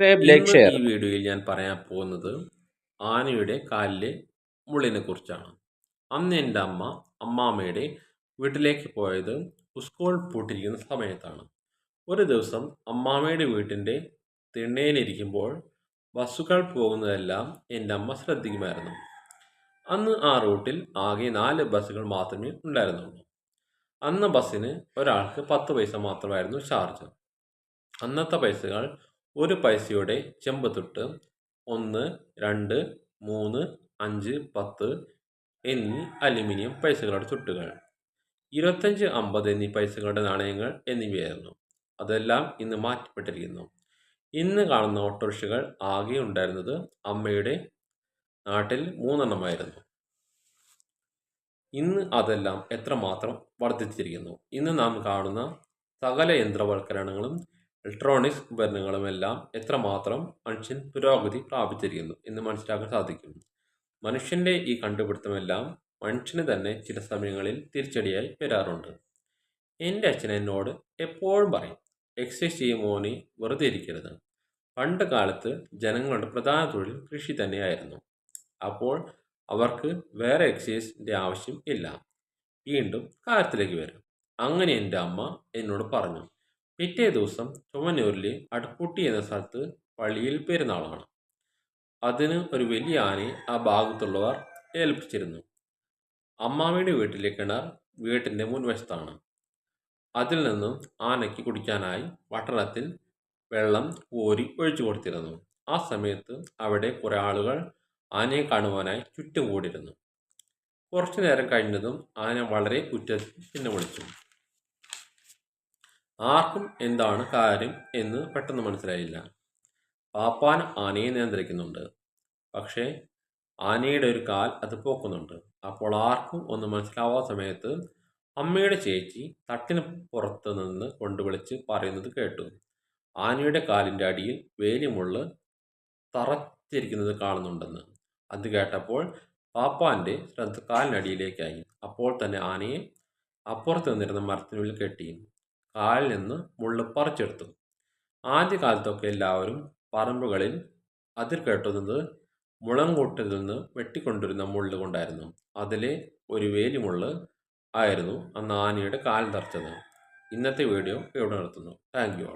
Subscribe like share ഈ വീഡിയോയിൽ ഞാൻ പറയാൻ പോകുന്നത് ആനയുടെ കാലിലെ മുള്ളിനെ കുറിച്ചാണ്. അന്ന് എന്റെ അമ്മ അമ്മാമ്മയുടെ വീട്ടിലേക്ക് പോയത് സ്കൂൾ പൂട്ടിരിക്കുന്ന സമയത്താണ്. ഒരു ദിവസം അമ്മാമ്മയുടെ വീട്ടിന്റെ തിണ്ണയിലിരിക്കുമ്പോൾ ബസ്സുകൾ പോകുന്നതെല്ലാം എന്റെ അമ്മ ശ്രദ്ധിക്കുമായിരുന്നു. അന്ന് ആ റൂട്ടിൽ ആകെ നാല് ബസ്സുകൾ മാത്രമേ ഉണ്ടായിരുന്നുള്ളൂ. അന്ന് ബസ്സിന് ഒരാൾക്ക് പത്ത് പൈസ മാത്രമായിരുന്നു ചാർജ്. അന്നത്തെ പൈസകൾ ഒരു പൈസയുടെ ചെമ്പത്തുട്ട് ഒന്ന് രണ്ട് മൂന്ന് അഞ്ച് പത്ത് എന്നീ അലുമിനിയം പൈസകളുടെ ചുട്ടുകൾ ഇരുപത്തഞ്ച് അമ്പത് എന്നീ പൈസകളുടെ നാണയങ്ങൾ എന്നിവയായിരുന്നു. അതെല്ലാം ഇന്ന് മാറ്റപ്പെട്ടിരിക്കുന്നു. ഇന്ന് കാണുന്ന ഓട്ടോറിക്ഷകൾ ആകെ ഉണ്ടായിരുന്നത് അമ്മയുടെ നാട്ടിൽ മൂന്നെണ്ണമായിരുന്നു. ഇന്ന് അതെല്ലാം എത്രമാത്രം വർദ്ധിച്ചിരിക്കുന്നു? ഇന്ന് നാം കാണുന്ന സകല യന്ത്രവൽക്കരണങ്ങളും ഇലക്ട്രോണിക്സ് ഉപകരണങ്ങളുമെല്ലാം എത്രമാത്രം മനുഷ്യൻ പുരോഗതി പ്രാപിച്ചിരിക്കുന്നു എന്ന് മനസ്സിലാക്കാൻ സാധിക്കും. മനുഷ്യന്റെ ഈ കണ്ടുപിടുത്തമെല്ലാം മനുഷ്യന് തന്നെ ചില സമയങ്ങളിൽ തിരിച്ചടിയായി വരാറുണ്ട്. എന്റെ അച്ഛൻ എന്നോട് എപ്പോഴും പറയും എക്സസൈസ് ചെയ്യുമോനെ വെറുതെ ഇരിക്കരുത്. പണ്ട് കാലത്ത് ജനങ്ങളുടെ പ്രധാന തൊഴിൽ കൃഷി തന്നെയായിരുന്നു. അപ്പോൾ അവർക്ക് വേറെ എക്സസൈസിന്റെ ആവശ്യം ഇല്ല. വീണ്ടും കാര്യത്തിലേക്ക് വരും. അങ്ങനെ എന്റെ അമ്മ എന്നോട് പറഞ്ഞു പിറ്റേ ദിവസം ചുമന്നൂരിലെ അടുപ്പുട്ടി എന്ന സ്ഥലത്ത് പള്ളിയിൽ പെരുന്നാളാണ്. അതിന് ഒരു വലിയ ആനയെ ആ ഭാഗത്തുള്ളവർ ഏൽപ്പിച്ചിരുന്നു. അമ്മാമ്മയുടെ വീട്ടിലെ കിണർ വീട്ടിന്റെ മുൻവശത്താണ്. അതിൽ നിന്നും ആനയ്ക്ക് കുടിക്കാനായി വട്ടണത്തിൽ വെള്ളം കോരി ഒഴിച്ചു കൊടുത്തിരുന്നു. ആ സമയത്ത് അവിടെ കുറേ ആളുകൾ ആനയെ കാണുവാനായി ചുറ്റും കൂടിയിരുന്നു കുറച്ചു നേരം കഴിഞ്ഞതും ആന വളരെ ഉറ്റത്തിൽ പിന്നെ വിളിച്ചു. ആർക്കും എന്താണ് കാര്യം എന്ന് പെട്ടെന്ന് മനസ്സിലായില്ല. പാപ്പാൻ ആനയെ നിയന്ത്രിക്കുന്നുണ്ട്. പക്ഷേ ആനയുടെ ഒരു കാൽ അത് പോക്കുന്നുണ്ട്. അപ്പോൾ ആർക്കും ഒന്ന് മനസ്സിലാവാത്ത സമയത്ത് അമ്മയുടെ ചേച്ചി തട്ടിന് പുറത്ത് നിന്ന് കൊണ്ടുവിളിച്ച് പറയുന്നത് കേട്ടു. ആനയുടെ കാലിന്റെ അടിയിൽ വേലിമുള്ള് തറച്ചിരിക്കുന്നത് കാണുന്നുണ്ടെന്ന്. അത് കേട്ടപ്പോൾ പാപ്പാന്റെ ശ്രദ്ധ കാലിനടിയിലേക്കായി. അപ്പോൾ തന്നെ ആനയെ അപ്പുറത്ത് നിന്നിരുന്ന മരത്തിനുള്ളിൽ കെട്ടി. കാലിൽ നിന്ന് മുള്ള് പറിച്ചെടുത്തു. ആദ്യകാലത്തൊക്കെ എല്ലാവരും പറമ്പുകളിൽ അതിർ കെട്ടുന്നത് മുളങ്കൂട്ടിൽ നിന്ന് വെട്ടിക്കൊണ്ടിരുന്ന മുള്ള് കൊണ്ടായിരുന്നു. അതിലെ ഒരു വേലിമുള്ള് ആയിരുന്നു അന്ന് ആനയുടെ കാൽ തറച്ചത് ഇന്നത്തെ വീഡിയോ ഇവിടെ നിർത്തുന്നു. Thank you